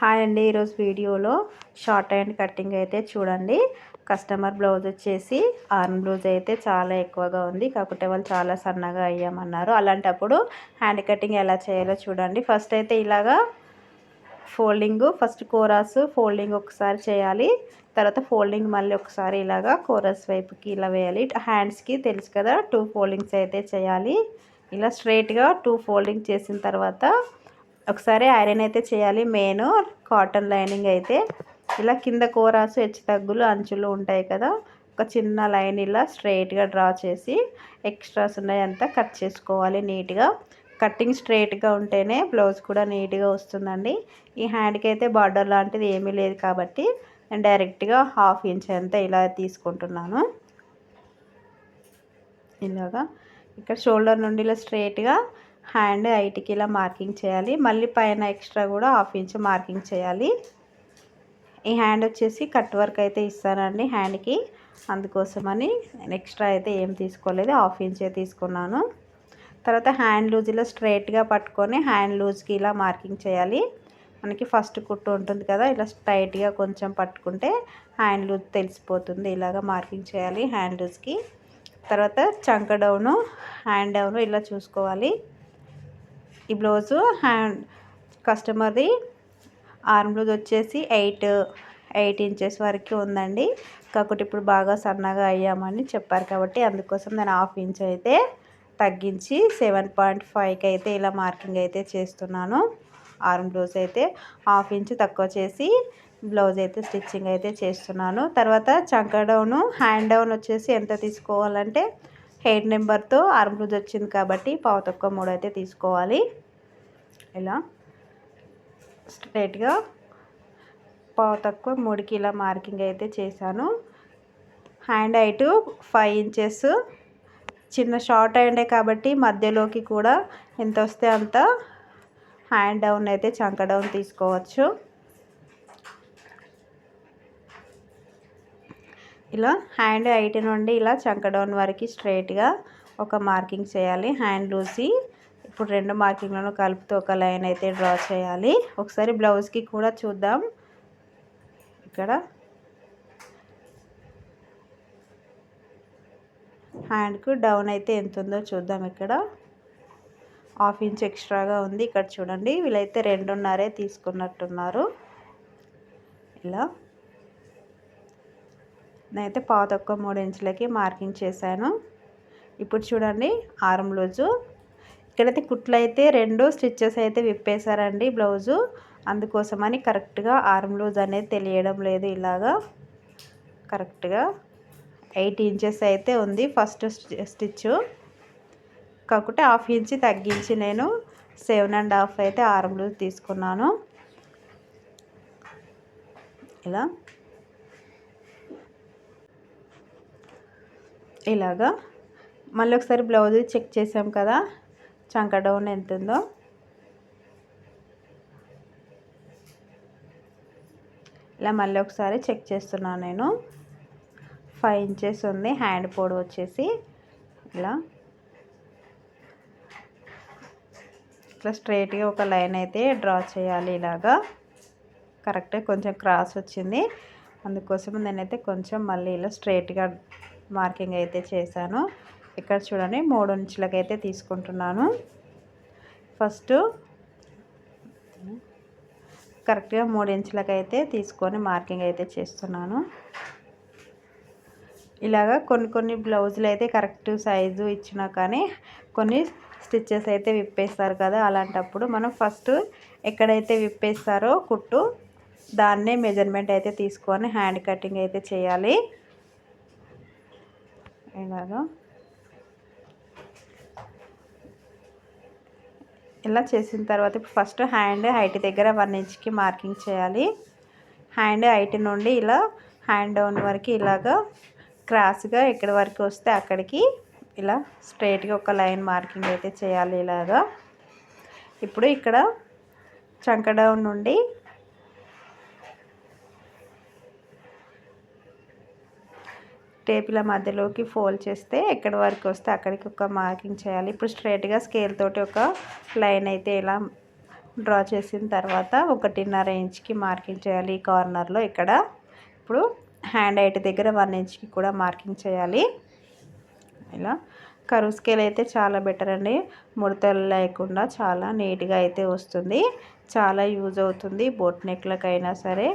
Hi అండి ఈరోజు వీడియోలో షార్ట్ అండ్ కటింగ్ అయితే చూడండి. కస్టమర్ బ్లౌజ్ వచ్చేసి ఆర్మ్ బ్లౌజ్ అయితే చాలా ఎక్కువగా ఉంది. కాకపోతే వాళ్ళు చాలా సన్నగా అయ్యామన్నారు. అలాంటప్పుడు హ్యాండ్ కటింగ్ ఎలా చేయాలో చూడండి. ఫస్ట్ అయితే ఇలాగా ఫోల్డింగ్ ఫస్ట్ కోరాస్ ఫోల్డింగ్ ఒకసారి చేయాలి. తర్వాత ఫోల్డింగ్ మళ్ళీ ఒకసారి ఇలాగా కోరస్ వైపుకి ఇలా వేయాలి. హ్యాండ్స్కి తెలుసు కదా టూ ఫోల్డింగ్స్ అయితే చేయాలి. ఇలా స్ట్రైట్గా టూ ఫోల్డింగ్ చేసిన తర్వాత ఒకసారి ఐరన్ అయితే చేయాలి. మెయిన్ కాటన్ లైనింగ్ అయితే. ఇలా కింద కోరాసు హెచ్చు తగ్గులు అంచులు ఉంటాయి కదా. ఒక చిన్న లైన్ ఇలా స్ట్రైట్గా డ్రా చేసి ఎక్స్ట్రాస్ ఉన్నాయంతా కట్ చేసుకోవాలి నీట్గా. కట్టింగ్ స్ట్రైట్గా ఉంటేనే బ్లౌజ్ కూడా నీట్గా వస్తుందండి. ఈ హ్యాండ్కి అయితే బార్డర్ లాంటిది ఏమీ లేదు కాబట్టి నేను డైరెక్ట్గా హాఫ్ ఇంచ్ అంతా ఇలా తీసుకుంటున్నాను. ఇలాగా. ఇక్కడ షోల్డర్ నుండి ఇలా స్ట్రైట్గా హ్యాండ్ ఐటికి ఇలా మార్కింగ్ చేయాలి. మళ్ళీ పైన ఎక్స్ట్రా కూడా హాఫ్ ఇంచ్ మార్కింగ్ చేయాలి. ఈ హ్యాండ్ వచ్చేసి కట్ వర్క్ అయితే ఇస్తానండి హ్యాండ్కి. అందుకోసమని నేను ఎక్స్ట్రా అయితే ఏం తీసుకోలేదు హాఫ్ ఇంచే తీసుకున్నాను. తర్వాత హ్యాండ్ లూజ్ ఇలా స్ట్రైట్గా పట్టుకొని హ్యాండ్ లూజ్కి ఇలా మార్కింగ్ చేయాలి. మనకి ఫస్ట్ కుట్టు ఉంటుంది కదా ఇలా స్ట్రైట్గా కొంచెం పట్టుకుంటే హ్యాండ్ లూజ్ తెలిసిపోతుంది. ఇలాగ మార్కింగ్ చేయాలి హ్యాండ్ లూజ్కి. తర్వాత చంక డౌను హ్యాండ్ డౌను ఇలా చూసుకోవాలి. ఈ బ్లౌజు హ్యాండ్ కస్టమర్ది. ఆర్మ్ బ్లౌజ్ వచ్చేసి ఎయిట్ ఎయిట్ ఇంచెస్ వరకు ఉందండి. కాకపోతే ఇప్పుడు బాగా సన్నగా అయ్యామని చెప్పారు కాబట్టి అందుకోసం నేను హాఫ్ ఇంచ్ అయితే తగ్గించి సెవెన్ పాయింట్ ఫైవ్కి అయితే ఇలా మార్కింగ్ అయితే చేస్తున్నాను. ఆర్మ్ బ్లౌజ్ అయితే హాఫ్ ఇంచ్ తక్కువ చేసి బ్లౌజ్ అయితే స్టిచ్చింగ్ అయితే చేస్తున్నాను. తర్వాత చంక డౌను హ్యాండ్ డౌన్ వచ్చేసి ఎంత తీసుకోవాలంటే హెయిర్ నెంబర్తో ఆర్మ్ బ్లూజ్ వచ్చింది కాబట్టి పావు తక్కువ మూడు అయితే తీసుకోవాలి. ఇలా స్ట్రైట్గా పావు తక్కువ మూడుకి ఇలా మార్కింగ్ అయితే చేశాను. Hand height five inches. చిన్న షార్ట్ హ్యాండే కాబట్టి మధ్యలోకి కూడా ఎంత వస్తే అంత హ్యాండ్ డౌన్ అయితే చంక డౌన్ తీసుకోవచ్చు. ఇలా హ్యాండ్ ఐటీ నుండి ఇలా చంక డౌన్ వరకు స్ట్రైట్గా ఒక మార్కింగ్ చేయాలి. హ్యాండ్ లూసి ఇప్పుడు రెండు మార్కింగ్లను కలుపుతూ ఒక లైన్ అయితే డ్రా చేయాలి. ఒకసారి బ్లౌజ్కి కూడా చూద్దాం. ఇక్కడ హ్యాండ్కు డౌన్ అయితే ఎంత ఉందో చూద్దాం ఇక్కడ. హాఫ్ ఇంచ్ ఎక్స్ట్రాగా ఉంది. ఇక్కడ చూడండి. వీళ్ళైతే రెండున్నరే తీసుకున్నట్టున్నారు. ఇలా నేనైతే పాత ఒక్క మూడు ఇంచులకి మార్కింగ్ చేశాను. ఇప్పుడు చూడండి ఆరం లూజు ఇక్కడైతే కుట్లు అయితే రెండు స్టిచ్చెస్ అయితే విప్పేశారండి బ్లౌజు. అందుకోసమని కరెక్ట్గా ఆరం లూజ్ అనేది తెలియడం లేదు ఇలాగా. కరెక్ట్గా ఎయిట్ ఇంచెస్ అయితే ఉంది ఫస్ట్ స్టిచ్ కాకుంటే హాఫ్ ఇంచ్ తగ్గించి నేను సెవెన్ అండ్ హాఫ్ అయితే ఆరం లూజ్ తీసుకున్నాను. ఇలా. ఇలాగా. మళ్ళీ ఒకసారి బ్లౌజ్ చెక్ చేసాం కదా చంక డౌన్ ఎంత ఉందో. ఇలా మళ్ళీ ఒకసారి చెక్ చేస్తున్నాను నేను. ఫైవ్ ఇంచెస్ ఉంది హ్యాండ్ పొడి వచ్చేసి. ఇలా. ఇట్లా స్ట్రైట్గా ఒక లైన్ అయితే డ్రా చేయాలి ఇలాగా. కరెక్ట్గా కొంచెం క్రాస్ వచ్చింది. అందుకోసం నేనైతే కొంచెం మళ్ళీ ఇలా స్ట్రైట్గా మార్కింగ్ అయితే చేశాను. ఇక్కడ చూడండి మూడు ఇంచులకైతే తీసుకుంటున్నాను. ఫస్ట్ కరెక్ట్గా మూడు ఇంచులకైతే తీసుకొని మార్కింగ్ అయితే చేస్తున్నాను. ఇలాగా కొన్ని కొన్ని బ్లౌజులు అయితే కరెక్ట్ సైజు ఇచ్చినా కానీ కొన్ని స్టిచ్చెస్ అయితే విప్పేస్తారు కదా అలాంటప్పుడు మనం ఫస్ట్ ఎక్కడైతే విప్పేస్తారో కుట్టు దాన్నే మెజర్మెంట్ అయితే తీసుకొని హ్యాండ్ కటింగ్ అయితే చేయాలి. ఇలాగా. ఇలా చేసిన తర్వాత ఇప్పుడు ఫస్ట్ హ్యాండ్ హైట్ దగ్గర వన్ ఇంచ్కి మార్కింగ్ చేయాలి. హ్యాండ్ హైట్ నుండి ఇలా హ్యాండ్ డౌన్ వరకు ఇలాగా క్రాస్గా ఎక్కడి వరకు వస్తే అక్కడికి ఇలా స్ట్రైట్గా ఒక లైన్ మార్కింగ్ అయితే చేయాలి ఇలాగా. ఇప్పుడు ఇక్కడ చంక డౌన్ నుండి టేపుల మధ్యలోకి ఫోల్డ్ చేస్తే ఎక్కడి వరకు వస్తే అక్కడికి ఒక మార్కింగ్ చేయాలి. ఇప్పుడు స్ట్రైట్గా స్కేల్ తోటి ఒక లైన్ అయితే ఇలా డ్రా చేసిన తర్వాత ఒకటిన్నర ఇంచ్కి మార్కింగ్ చేయాలి. ఈ కార్నర్లో ఇక్కడ ఇప్పుడు హ్యాండ్ హైట్ దగ్గర వన్ ఇంచ్కి కూడా మార్కింగ్ చేయాలి. ఇలా కరువు స్కేల్ అయితే చాలా బెటర్ అండి. ముడతలు లేకుండా చాలా నీట్గా అయితే వస్తుంది. చాలా యూజ్ అవుతుంది. బోట్ నెక్లకైనా సరే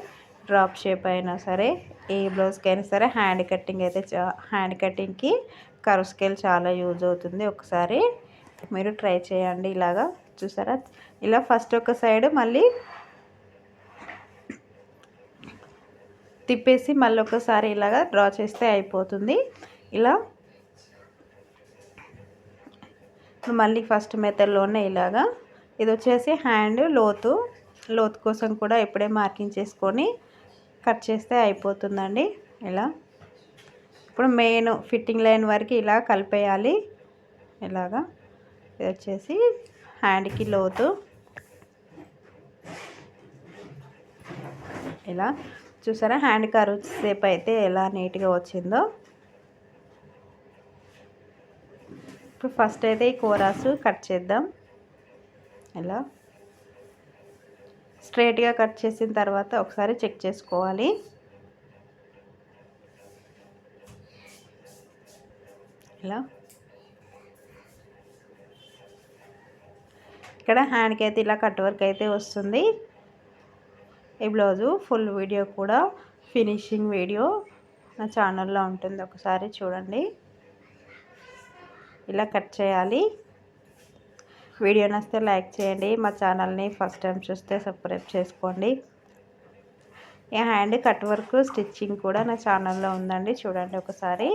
డ్రాప్ షేప్ అయినా సరే ఏ బ్లౌజ్కి అయినా సరే హ్యాండ్ కటింగ్ అయితే హ్యాండ్ కటింగ్కి కరు స్కేల్ చాలా యూజ్ అవుతుంది ఒకసారి. మీరు ట్రై చేయండి ఇలాగా. చూసారా? ఇలా ఫస్ట్ ఒక సైడ్ మళ్ళీ తిప్పేసి మళ్ళీ ఒకసారి ఇలాగా డ్రా చేస్తే అయిపోతుంది. ఇలా మళ్ళీ ఫస్ట్ మెథడ్లోనే ఇలాగా. ఇది వచ్చేసి హ్యాండ్ లోతు లోతు కోసం కూడా ఇప్పుడే మార్కింగ్ చేసుకొని కట్ చేస్తే అయిపోతుందండి. ఇలా. ఇప్పుడు మెయిన్ ఫిట్టింగ్ లైన్ వరకు ఇలా కలిపేయాలి. ఇలాగా. ఇది వచ్చేసి హ్యాండ్కి లోతు. ఇలా. చూసారా? హ్యాండ్ కరు సేపు అయితే ఎలా నీట్గా వచ్చిందో. ఇప్పుడు ఫస్ట్ అయితే ఈ కోరాసు కట్ చేద్దాం. ఇలా. స్ట్రైట్గా కట్ చేసిన తర్వాత ఒకసారి చెక్ చేసుకోవాలి. ఇలా. ఇక్కడ హ్యాండ్కి అయితే ఇలా కట్ వర్క్ అయితే వస్తుంది. ఈ బ్లౌజు ఫుల్ వీడియో కూడా ఫినిషింగ్ వీడియో నా ఛానల్లో ఉంటుంది. ఒకసారి చూడండి. ఇలా కట్ చేయాలి. వీడియో నచ్చితే లైక్ చేయండి. మా ఛానల్ని ఫస్ట్ టైం చూస్తే సబ్స్క్రైబ్ చేసుకోండి. ఈ హ్యాండ్ కట్ వర్క్ స్టిచ్చింగ్ కూడా నా ఛానల్లో ఉందండి. చూడండి ఒకసారి.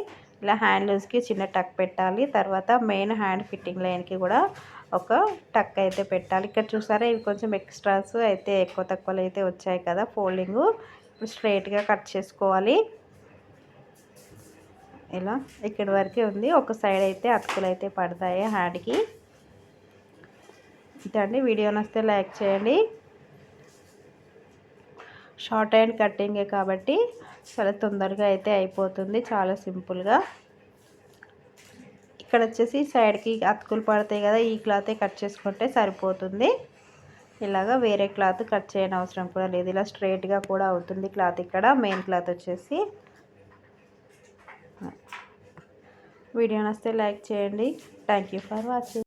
ఇలా హ్యాండ్ లూజ్కి చిన్న టక్ పెట్టాలి. తర్వాత మెయిన్ హ్యాండ్ ఫిట్టింగ్ లైన్కి కూడా ఒక టక్ అయితే పెట్టాలి. ఇక్కడ చూసారా ఇవి కొంచెం ఎక్స్ట్రాస్ అయితే ఎక్కువ తక్కువలు అయితే వచ్చాయి కదా ఫోల్డింగ్. ఇప్పుడు స్ట్రైట్గా కట్ చేసుకోవాలి. ఇలా ఇక్కడి వరకే ఉంది. ఒక సైడ్ అయితే అతుకులు అయితే పడతాయి హ్యాండ్కి. ఇదండి. వీడియో నస్తే లైక్ చేయండి. షార్ట్ అండ్ కట్టింగే కాబట్టి చాలా తొందరగా అయితే అయిపోతుంది. చాలా సింపుల్గా. ఇక్కడ వచ్చేసి సైడ్కి అతుకులు పడతాయి కదా ఈ క్లాతే కట్ చేసుకుంటే సరిపోతుంది. ఇలాగా వేరే క్లాత్ కట్ చేయని అవసరం కూడా లేదు. ఇలా స్ట్రైట్గా కూడా అవుతుంది క్లాత్ ఇక్కడ. మెయిన్ క్లాత్ వచ్చేసి. వీడియో నస్తే లైక్ చేయండి. Thank for watching.